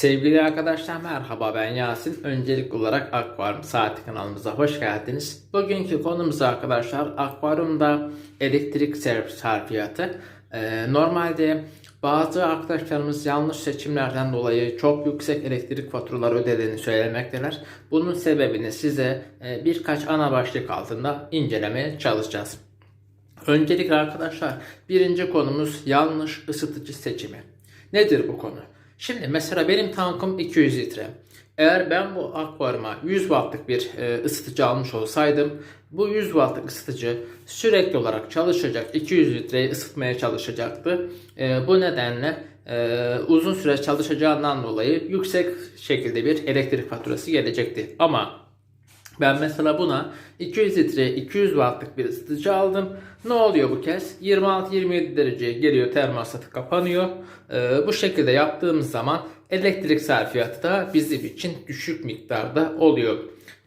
Sevgili arkadaşlar merhaba ben Yasin. Öncelik olarak Akvaryum Saati kanalımıza hoş geldiniz. Bugünkü konumuz arkadaşlar akvaryumda elektrik servis harfiyatı. Ee, normalde bazı arkadaşlarımız yanlış seçimlerden dolayı çok yüksek elektrik faturaları ödediğini söylemekteler. Bunun sebebini size e, birkaç ana başlık altında incelemeye çalışacağız. Öncelikle arkadaşlar birinci konumuz yanlış ısıtıcı seçimi. Nedir bu konu? Şimdi mesela benim tankım 200 litre. Eğer ben bu akvaryuma 100 wattlık bir e, ısıtıcı almış olsaydım bu 100 wattlık ısıtıcı sürekli olarak çalışacak 200 litreyi ısıtmaya çalışacaktı. E, bu nedenle e, uzun süre çalışacağından dolayı yüksek şekilde bir elektrik faturası gelecekti. Ama ben mesela buna 200 litre 200 wattlık bir ısıtıcı aldım. Ne oluyor bu kez? 26-27 dereceye geliyor termostatı kapanıyor. Ee, bu şekilde yaptığımız zaman elektrik sarfiyatı da bizim için düşük miktarda oluyor.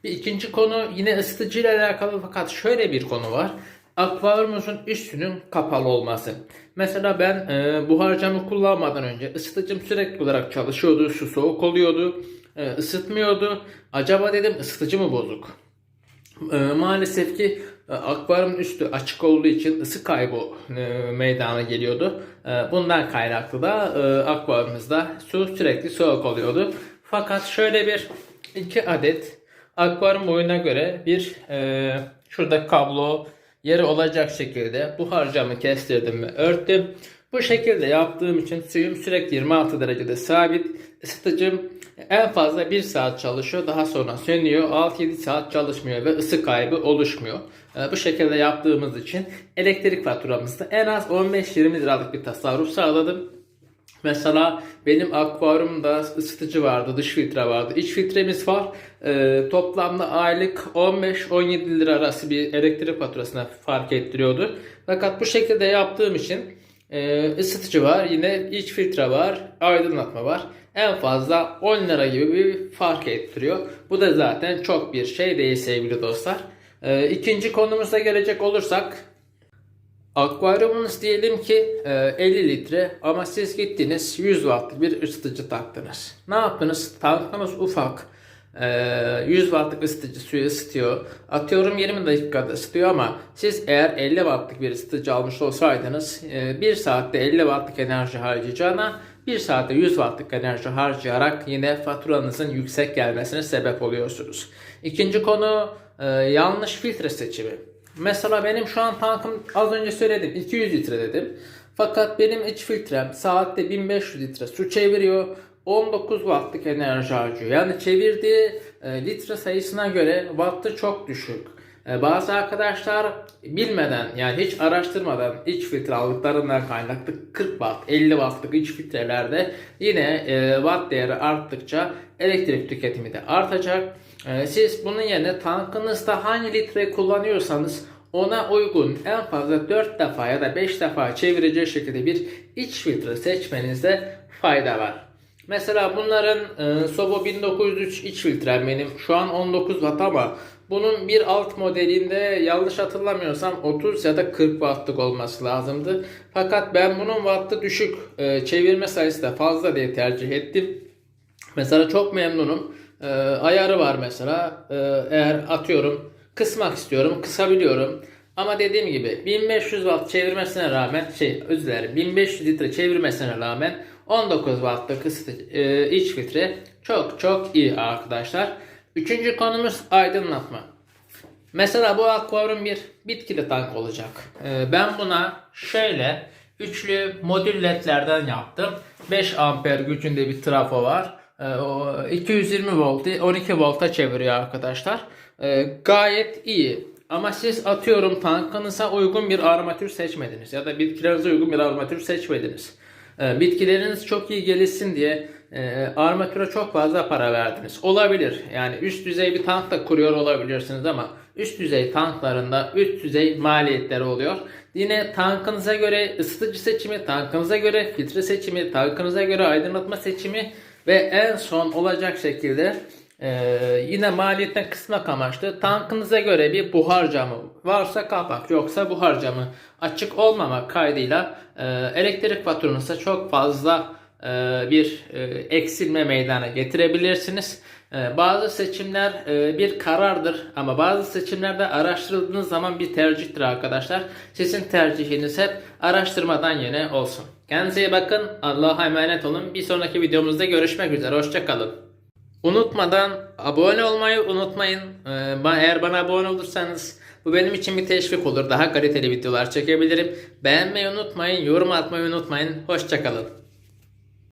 Bir ikinci konu yine ısıtıcı ile alakalı fakat şöyle bir konu var. Akvaryumumuzun üstünün kapalı olması. Mesela ben e, buhar camı kullanmadan önce ısıtıcım sürekli olarak çalışıyordu. Su soğuk oluyordu. E, ısıtmıyordu. Acaba dedim ısıtıcı mı bozuk? E, maalesef ki e, akvaryumun üstü açık olduğu için ısı kaybı e, meydana geliyordu. E, bundan kaynaklı da e, akvaryumumuzda su sürekli soğuk oluyordu. Fakat şöyle bir iki adet akvaryum boyuna göre bir e, şurada kablo yeri olacak şekilde buhar camı kestirdim ve örttüm. Bu şekilde yaptığım için suyum sürekli 26 derecede sabit. Isıtıcım en fazla 1 saat çalışıyor. Daha sonra sönüyor. 6-7 saat çalışmıyor ve ısı kaybı oluşmuyor. Ee, Bu şekilde yaptığımız için elektrik faturamızda en az 15-20 liralık bir tasarruf sağladım. Mesela benim akvaryumda ısıtıcı vardı, dış filtre vardı, iç filtremiz var. Ee, toplamda aylık 15-17 lira arası bir elektrik faturasına fark ettiriyordu. Fakat bu şekilde yaptığım için e, ısıtıcı var, yine iç filtre var, aydınlatma var. En fazla 10 lira gibi bir fark ettiriyor. Bu da zaten çok bir şey değil sevgili dostlar. Ee, ikinci konumuza gelecek olursak Akvaryumunuz diyelim ki e, 50 litre ama siz gittiniz 100 wattlık bir ısıtıcı taktınız. Ne yaptınız? Tankınız ufak. E, 100 wattlık ısıtıcı suyu ısıtıyor. Atıyorum 20 dakikada ısıtıyor ama siz eğer 50 wattlık bir ısıtıcı almış olsaydınız 1 saatte 50 wattlık enerji harcayacağına 1 saatte 100 wattlık enerji harcayarak yine faturanızın yüksek gelmesine sebep oluyorsunuz. İkinci konu e, yanlış filtre seçimi. Mesela benim şu an tankım az önce söyledim 200 litre dedim. Fakat benim iç filtrem saatte 1500 litre su çeviriyor. 19 wattlık enerji harcıyor. Yani çevirdiği e, litre sayısına göre wattı çok düşük. E, bazı arkadaşlar bilmeden yani hiç araştırmadan iç filtre aldıklarından kaynaklı 40 watt 50 wattlık iç filtrelerde yine e, watt değeri arttıkça elektrik tüketimi de artacak. E, siz bunun yerine tankınızda hangi litre kullanıyorsanız ona uygun en fazla 4 defa ya da 5 defa çevireceği şekilde bir iç filtre seçmenizde fayda var. Mesela bunların e, Sobo 1903 iç filtrem benim şu an 19 watt ama bunun bir alt modelinde yanlış hatırlamıyorsam 30 ya da 40 wattlık olması lazımdı. Fakat ben bunun wattı düşük e, çevirme sayısı da fazla diye tercih ettim. Mesela çok memnunum. E, ayarı var mesela. E, eğer atıyorum kısmak istiyorum, kısabiliyorum. Ama dediğim gibi 1500 watt çevirmesine rağmen şey özür dilerim 1500 litre çevirmesine rağmen 19 wattlık ısıtıcı, e, iç filtre çok çok iyi arkadaşlar. Üçüncü konumuz aydınlatma. Mesela bu akvaryum bir bitkili tank olacak. E, ben buna şöyle üçlü modül ledlerden yaptım. 5 amper gücünde bir trafo var. E, o 220 voltu 12 volta çeviriyor arkadaşlar. E, gayet iyi. Ama siz atıyorum tankınıza uygun bir armatür seçmediniz ya da bitkilerinize uygun bir armatür seçmediniz. E, bitkileriniz çok iyi gelişsin diye e, armatüre çok fazla para verdiniz. Olabilir. Yani üst düzey bir tank da kuruyor olabilirsiniz ama üst düzey tanklarında üst düzey maliyetleri oluyor. Yine tankınıza göre ısıtıcı seçimi, tankınıza göre filtre seçimi, tankınıza göre aydınlatma seçimi ve en son olacak şekilde ee, yine maliyetten kısmak amaçlı tankınıza göre bir buhar camı varsa kapak yoksa buhar camı açık olmamak kaydıyla e, elektrik faturanızda çok fazla e, bir e, eksilme meydana getirebilirsiniz. E, Bazı seçimler e, bir karardır ama bazı seçimlerde araştırıldığınız zaman bir tercihtir arkadaşlar. Sizin tercihiniz hep araştırmadan yine olsun. Kendinize iyi bakın. Allah'a emanet olun. Bir sonraki videomuzda görüşmek üzere. Hoşçakalın. Unutmadan abone olmayı unutmayın. Ee, Eğer bana abone olursanız bu benim için bir teşvik olur. Daha kaliteli videolar çekebilirim. Beğenmeyi unutmayın. Yorum atmayı unutmayın. Hoşçakalın.